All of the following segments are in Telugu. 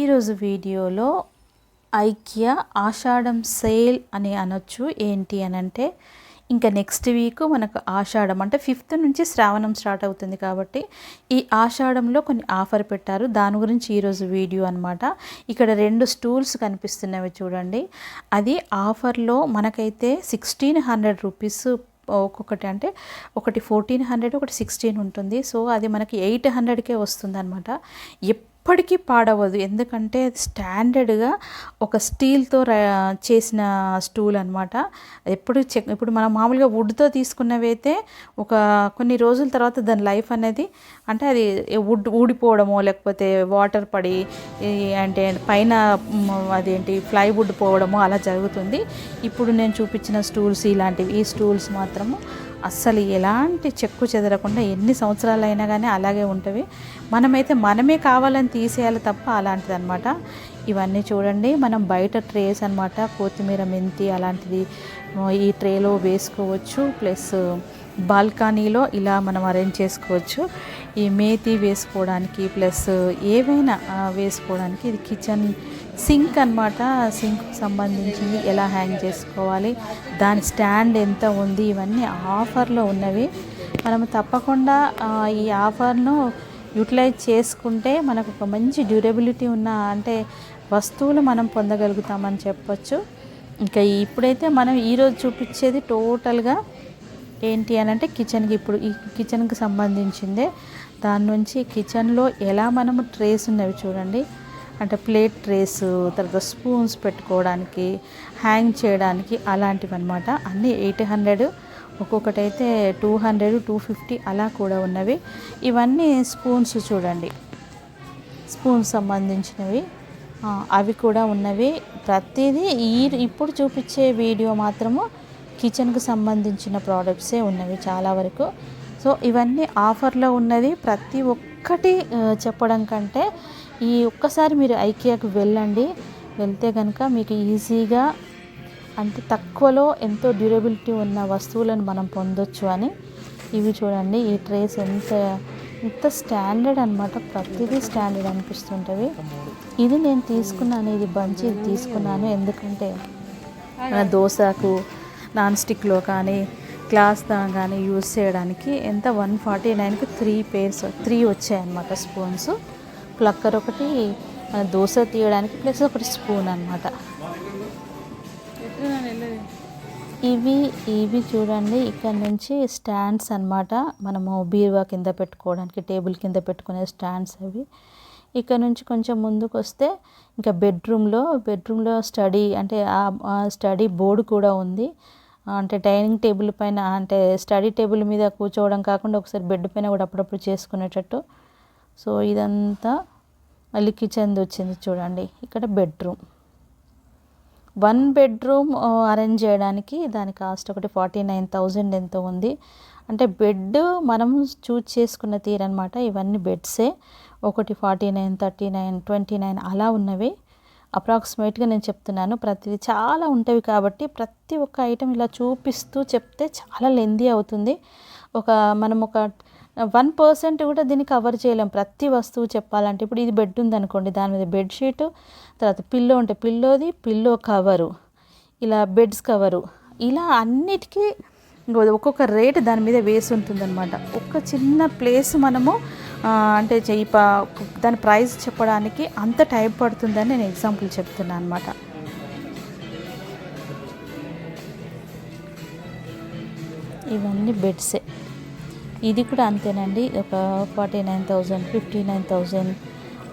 ఈరోజు వీడియోలో ఐకియా ఆషాఢం సేల్ అని అనొచ్చు. ఏంటి అని అంటే ఇంకా నెక్స్ట్ వీక్ మనకు ఆషాఢం అంటే ఫిఫ్త్ నుంచి శ్రావణం స్టార్ట్ అవుతుంది కాబట్టి ఈ ఆషాఢంలో కొన్ని ఆఫర్ పెట్టారు. దాని గురించి ఈరోజు వీడియో అనమాట ఇక్కడ రెండు స్టూల్స్ కనిపిస్తున్నవి చూడండి. అది ఆఫర్లో మనకైతే సిక్స్టీన్ హండ్రెడ్ రూపీస్ ఒక్కొక్కటి అంటే ఒకటి ఫోర్టీన్ హండ్రెడ్ ఒకటి సిక్స్టీన్ ఉంటుంది. సో అది మనకి ఎయిట్ హండ్రెడ్కే వస్తుంది అనమాట ఎప్పటికీ పాడవదు ఎందుకంటే స్టాండర్డ్గా ఒక స్టీల్తో చేసిన స్టూల్ అనమాట ఎప్పుడు చెక్ ఇప్పుడు మనం మామూలుగా వుడ్తో తీసుకున్నవి అయితే ఒక కొన్ని రోజుల తర్వాత దాని లైఫ్ అనేది అంటే అది వుడ్ ఊడిపోవడమో లేకపోతే వాటర్ పడి ఈ అంటే పైన అదేంటి ప్లైవుడ్ పోవడమో అలా జరుగుతుంది. ఇప్పుడు నేను చూపించిన స్టూల్స్ ఇలాంటివి. ఈ స్టూల్స్ మాత్రము అస్సలు ఎలాంటి చెక్కు చెదరకుండా ఎన్ని సంవత్సరాలు అయినా కానీ అలాగే ఉంటవి. మనమైతే మనమే కావాలని తీసేయాలి తప్ప అలాంటిది అనమాట ఇవన్నీ చూడండి. మనం బయట ట్రేస్ అనమాట కొత్తిమీర మెంతి అలాంటిది ఈ ట్రేలో వేసుకోవచ్చు. ప్లస్ బాల్కనీలో ఇలా మనం అరేంజ్ చేసుకోవచ్చు. ఈ మేతి వేసుకోవడానికి ప్లస్ ఏవైనా వేసుకోవడానికి ఇది కిచెన్ సింక్ అనమాట సింక్ సంబంధించింది ఎలా హ్యాంగ్ చేసుకోవాలి దాని స్టాండ్ ఎంత ఉంది ఇవన్నీ ఆఫర్లో ఉన్నవి. మనం తప్పకుండా ఈ ఆఫర్ను యూటిలైజ్ చేసుకుంటే మనకు ఒక మంచి డ్యూరబిలిటీ ఉన్న అంటే వస్తువులు మనం పొందగలుగుతామని చెప్పొచ్చు. ఇంకా ఇప్పుడైతే మనం ఈరోజు చూపించేది టోటల్గా ఏంటి అని అంటే కిచెన్కి ఇప్పుడు ఈ కిచెన్కి సంబంధించిందే. దాని నుంచి కిచెన్లో ఎలా మనము ట్రేస్ ఉన్నవి చూడండి. అంటే ప్లేట్ ట్రేస్ తర్వాత స్పూన్స్ పెట్టుకోవడానికి హ్యాంగ్ చేయడానికి అలాంటివి అనమాట అన్నీ ఎయిట్ హండ్రెడ్ ఒక్కొక్కటి అయితే టూ హండ్రెడ్ టూ ఫిఫ్టీ అలా కూడా ఉన్నవి. ఇవన్నీ స్పూన్స్ చూడండి. స్పూన్స్ సంబంధించినవి. అవి కూడా ఉన్నవి. ప్రతిదీ ఈ ఇప్పుడు చూపించే వీడియో మాత్రము కిచెన్కు సంబంధించిన ప్రోడక్ట్సే ఉన్నవి చాలా వరకు. సో ఇవన్నీ ఆఫర్లో ఉన్నది. ప్రతి ఒక్కటి చెప్పడం కంటే ఈ ఒక్కసారి మీరు ఐకియాకి వెళ్ళండి. వెళ్తే కనుక మీకు ఈజీగా అంటే తక్కువలో ఎంతో డ్యూరబిలిటీ ఉన్న వస్తువులను మనం పొందొచ్చు అని. ఇవి చూడండి ఈ ట్రేస్ ఎంత ఎంత స్టాండర్డ్ అనమాట ప్రతిదీ స్టాండర్డ్ అనిపిస్తుంటుంది. ఇది నేను తీసుకున్నాను ఇది బంచి ఇది తీసుకున్నాను. ఎందుకంటే మన దోశకు నాన్ స్టిక్లో కానీ గ్లాస్ కానీ యూస్ చేయడానికి ఎంత? వన్ ఫార్టీ నైన్కి త్రీ పేర్స్ త్రీ వచ్చాయన్నమాట స్పూన్స్. ప్లక్కర్ ఒకటి మన దోశ తీయడానికి ప్లస్ ఒకటి స్పూన్ అనమాట ఇవి ఇవి చూడండి ఇక్కడ నుంచి స్టాండ్స్ అన్నమాట. మనము బీరువా కింద పెట్టుకోవడానికి టేబుల్ కింద పెట్టుకునే స్టాండ్స్ అవి. ఇక్కడ నుంచి కొంచెం ముందుకు వస్తే ఇంకా బెడ్రూమ్లో బెడ్రూమ్లో స్టడీ అంటే ఆ స్టడీ బోర్డు కూడా ఉంది. అంటే డైనింగ్ టేబుల్ పైన అంటే స్టడీ టేబుల్ మీద కూర్చోవడం కాకుండా ఒకసారి బెడ్ పైన కూడా అప్పుడప్పుడు చేసుకునేటట్టు. సో ఇదంతా మళ్ళీ కిచెన్ది వచ్చింది చూడండి. ఇక్కడ బెడ్రూమ్. వన్ బెడ్రూమ్ అరేంజ్ చేయడానికి దాని కాస్ట్ ఒకటి ఫార్టీ నైన్ థౌజండ్ ఎంతో ఉంది. అంటే బెడ్ మనం చూజ్ చేసుకున్న తీరనమాట ఇవన్నీ బెడ్సే. ఒకటి forty nine thirty nine twenty nine అలా ఉన్నవి. అప్రాక్సిమేట్గా నేను చెప్తున్నాను. ప్రతిదీ చాలా ఉంటవి కాబట్టి ప్రతి ఒక్క ఐటెం ఇలా చూపిస్తూ చెప్తే చాలా లెందీ అవుతుంది. ఒక మనం ఒక వన్ పర్సెంట్ కూడా దీన్ని కవర్ చేయలేం. ప్రతి వస్తువు చెప్పాలంటే ఇప్పుడు ఇది బెడ్ ఉంది అనుకోండి దాని మీద బెడ్షీటు తర్వాత పిల్లో ఉంటే పిల్లోది పిల్లో కవరు ఇలా బెడ్స్ కవరు ఇలా అన్నిటికీ ఇంకో ఒక్కొక్క రేట్ దాని మీద వేసి ఉంటుందన్నమాట. ఒక్క చిన్న ప్లేస్ మనము అంటే చెయ్యి దాని ప్రైస్ చెప్పడానికి అంత టైం పడుతుందని నేను ఎగ్జాంపుల్ చెప్తున్నాను అనమాట ఇవన్నీ బెడ్సే ఇది కూడా అంతేనండి. ఒక forty nine thousand fifty nine thousand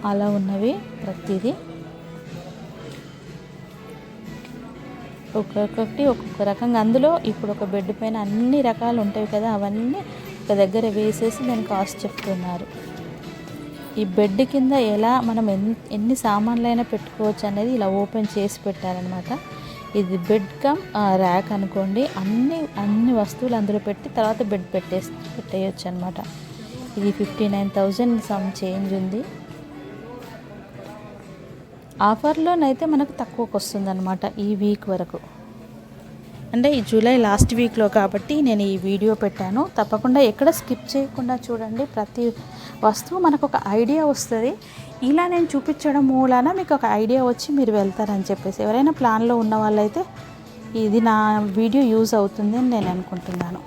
అలా ఉన్నవి ప్రతిదీ. ఒక్కొక్కటి ఒక్కొక్క రకంగా. అందులో ఇప్పుడు ఒక బెడ్ పైన అన్ని రకాలు ఉంటాయి కదా అవన్నీ ఒక దగ్గర వేసేసి దాని కాస్ట్ చెప్తున్నారు. ఈ బెడ్ కింద ఎలా మనం ఎన్ని ఎన్ని సామాన్లైనా పెట్టుకోవచ్చు అనేది ఇలా ఓపెన్ చేసి పెట్టారనమాట ఇది బెడ్ కమ్ ర్యాక్ అనుకోండి. అన్ని అన్ని వస్తువులు అందులో పెట్టి తర్వాత బెడ్ పెట్టేసి పెట్టేయచ్చు అనమాట ఇది fifty nine thousand some change ఉంది ఆఫర్లోనైతే మనకు తక్కువకు వస్తుంది అనమాట ఈ వీక్ వరకు. అంటే ఈ జూలై లాస్ట్ వీక్లో కాబట్టి నేను ఈ వీడియో పెట్టాను. తప్పకుండా ఎక్కడ స్కిప్ చేయకుండా చూడండి. ప్రతి వస్తువు మనకు ఒక ఐడియా వస్తుంది. ఇలా నేను చూపించడం మూలాన మీకు ఒక ఐడియా వచ్చి మీరు వెళ్తారని చెప్పేసి. ఎవరైనా ప్లాన్లో ఉన్న వాళ్ళైతే ఇది నా వీడియో యూజ్ అవుతుంది అని నేను అనుకుంటున్నాను.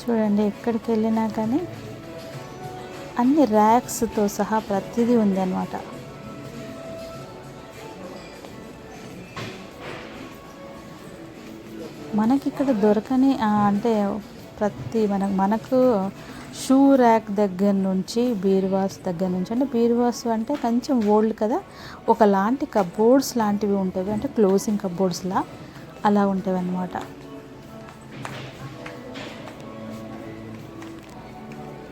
చూడండి ఎక్కడికి వెళ్ళినా కానీ అన్ని ర్యాక్స్తో సహా ప్రతిదీ ఉంది అనమాట మనకి ఇక్కడ దొరకని అంటే ప్రతి మన మనకు షూ ర్యాక్ దగ్గర నుంచి బీరువాస్ దగ్గర నుంచి అంటే బీరువాస్ అంటే కొంచెం ఓల్డ్ కదా ఒకలాంటి కబోర్డ్స్ లాంటివి ఉంటాయి అంటే క్లోజింగ్ కబోర్డ్స్లా అలా ఉంటాయి అన్నమాట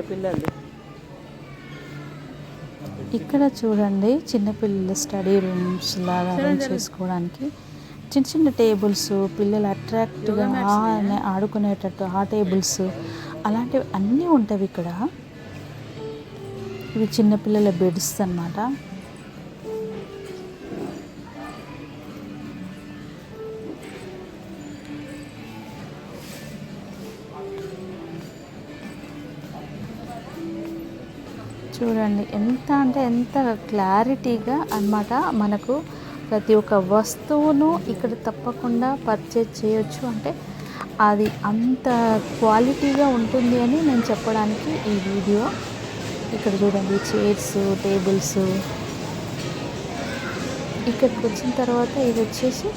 పిల్లలు? ఇక్కడ చూడండి చిన్నపిల్లల స్టడీ రూమ్స్ లాగా చేసుకోవడానికి. చిన్న చిన్న టేబుల్స్ పిల్లలు అట్రాక్ట్గా ఆడుకునేటట్టు ఆ టేబుల్స్ అలాంటివి అన్నీ ఉంటాయి ఇక్కడ. ఇవి చిన్నపిల్లల బెడ్స్ అన్నమాట. చూడండి ఎంత అంటే ఎంత క్లారిటీగా అన్నమాట మనకు ప్రతి ఒక్క వస్తువును ఇక్కడ తప్పకుండా పర్చేజ్ చేయొచ్చు. అంటే అది అంత క్వాలిటీగా ఉంటుంది అని నేను చెప్పడానికి ఈ వీడియో. ఇక్కడ చూడండి చైర్స్ టేబుల్స్ ఇక్కడికి వచ్చిన తర్వాత ఇది వచ్చేసి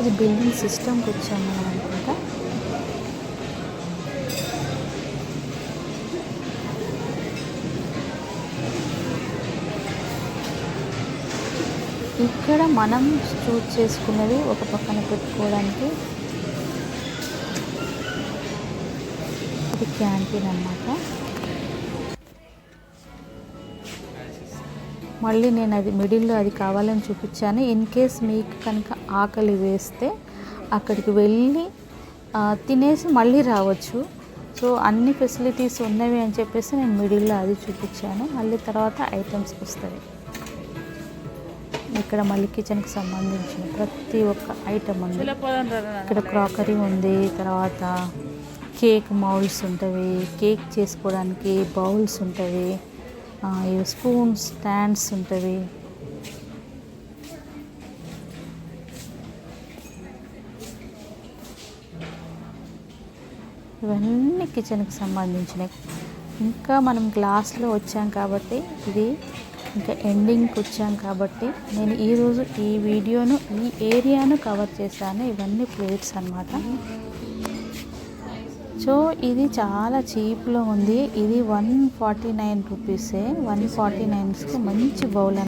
ఇది బిల్డింగ్ సిస్టమ్కి వచ్చాము. మనం ఇక్కడ మనం చూజ్ చేసుకున్నది ఒక పక్కన పెట్టుకోవడానికి ఇది క్యాంటీన్ అన్నమాట. మళ్ళీ నేను అది మిడిల్లో అది కావాలని చూపించాను. ఇన్ కేస్ మీకు కనుక ఆకలి వేస్తే అక్కడికి వెళ్ళి తినేసి మళ్ళీ రావచ్చు. సో అన్ని ఫెసిలిటీస్ ఉన్నవి అని చెప్పేసి నేను మిడిల్లో అది చూపించాను. మళ్ళీ తర్వాత ఐటమ్స్కి వస్తుంది ఇక్కడ మళ్ళీ కిచెన్కి సంబంధించిన ప్రతి ఒక్క ఐటమ్ ఉంది. ఇక్కడ క్రాకరీ ఉంది తర్వాత కేక్ మౌల్స్ ఉంటాయి కేక్ చేసుకోవడానికి బౌల్స్ ఉంటాయి స్పూన్స్ స్టాండ్స్ ఉంటాయి ఇవన్నీ కిచెన్కి సంబంధించినవి. ఇంకా మనం గ్లాస్లో వచ్చాం కాబట్టి ఇది ఇంకా ఎండింగ్కి వచ్చాం కాబట్టి నేను ఈరోజు ఈ వీడియోను ఈ ఏరియాను కవర్ చేశాను. ఇవన్నీ ప్లేట్స్ అన్నమాట. సో ఇది చాలా చీప్లో ఉంది. ఇది వన్ ఫార్టీ నైన్ రూపీసే వన్ ఫార్టీ నైన్స్కి మంచి బౌల్